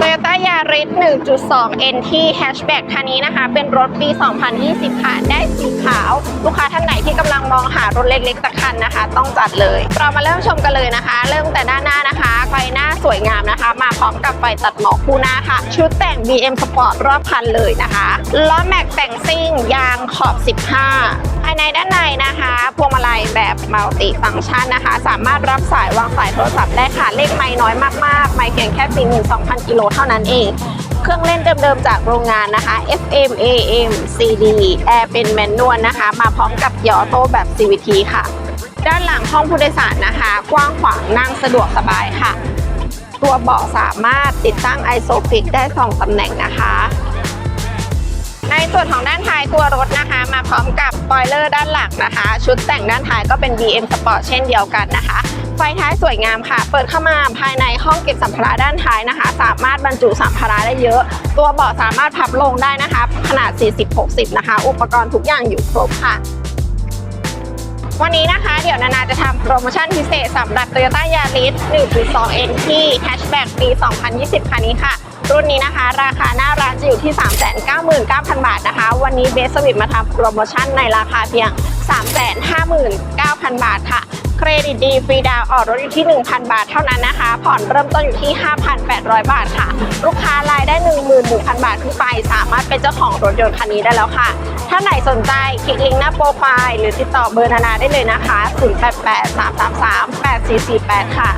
Toyota Yaris 1.2 NT Hatchback คันนี้นะคะ เป็นรถปี 2020 ค่ะ ได้สีขาว ลูกค้าท่านไหนที่กำลังมองหารถเล็กๆสักคันนะคะ ต้องจัดเลย เรามาเริ่มชมกันเลยนะคะ เริ่มแต่ด้านหน้านะคะ หน้าสวยงามนะคะ มาพร้อมกับไฟตัดหมอกคู่หน้าค่ะ ชุดแต่ง BM Sport รอบคันเลยนะคะล้อแม็กแต่งซิ่งยางขอบ 15 ภายในด้านในนะคะพวงมาลัยแบบมัลติฟังก์ชันนะคะ สามารถรับสายวางสายโทรศัพท์ได้ค่ะ เลขไม่น้อยมากๆ ไม่เพียงแค่ปีหนึ่ง2,000 กิโลเท่านั้นเองเครื่องเล่นเดิมๆจากโรงงานนะคะ FM AM CD แอร์เป็นแมนนวลนะคะ มาพร้อมกับยอโต้แบบ CVT ค่ะ ด้านหลังห้องผู้โดยสารนะคะ กว้างขวางนั่งสะดวกสบายค่ะ ตัวเบาะสามารถติดตั้งไอโซฟิกได้2ตำแหน่งนะคะ ในส่วนของด้านท้ายตัวรถนะคะ มาพร้อมกับปอยเลอร์ด้านหลังนะคะ ชุดแต่งด้านท้ายก็เป็น BM Sport เช่นเดียวกันนะคะไฟท้ายสวยงามค่ะ เปิดเข้ามาภายในห้องเก็บสัมภาระด้านท้ายนะคะ สามารถบรรจุสัมภาระได้เยอะ ตัวเบาะสามารถพับลงได้นะคะ ขนาด 40-60 นะคะ อุปกรณ์ทุกอย่างอยู่ครบค่ะ วันนี้นะคะเดี๋ยวนานาจะทำโปรโมชั่นพิเศษสำหรับ Toyota Yaris 1.2N ที่แฮชแบ็กปี 2020 คันนี้ค่ะ รุ่นนี้นะคะ ราคาหน้าร้านจะอยู่ที่ 399,000 บาทนะคะ วันนี้เบสสวิตมาทำโปรโมชั่นในราคาเพียง 359,000 บาทค่ะ เครดิตดีฟรีดาวออกรถอยู่ที่ 1,000 บาทเท่านั้นนะคะ ผ่อนเริ่มต้นอยู่ที่ 5,800 บาทค่ะ ลูกค้ารายได้ 11,000 บาทขึ้นไป สามารถเป็นเจ้าของรถยนต์คันนี้ได้แล้วค่ะ ถ้าไหนสนใจคลิกลิงก์หน้าโปรไฟล์หรือติดต่อเบอร์นานาได้เลยนะคะ 0883338448 ค่ะ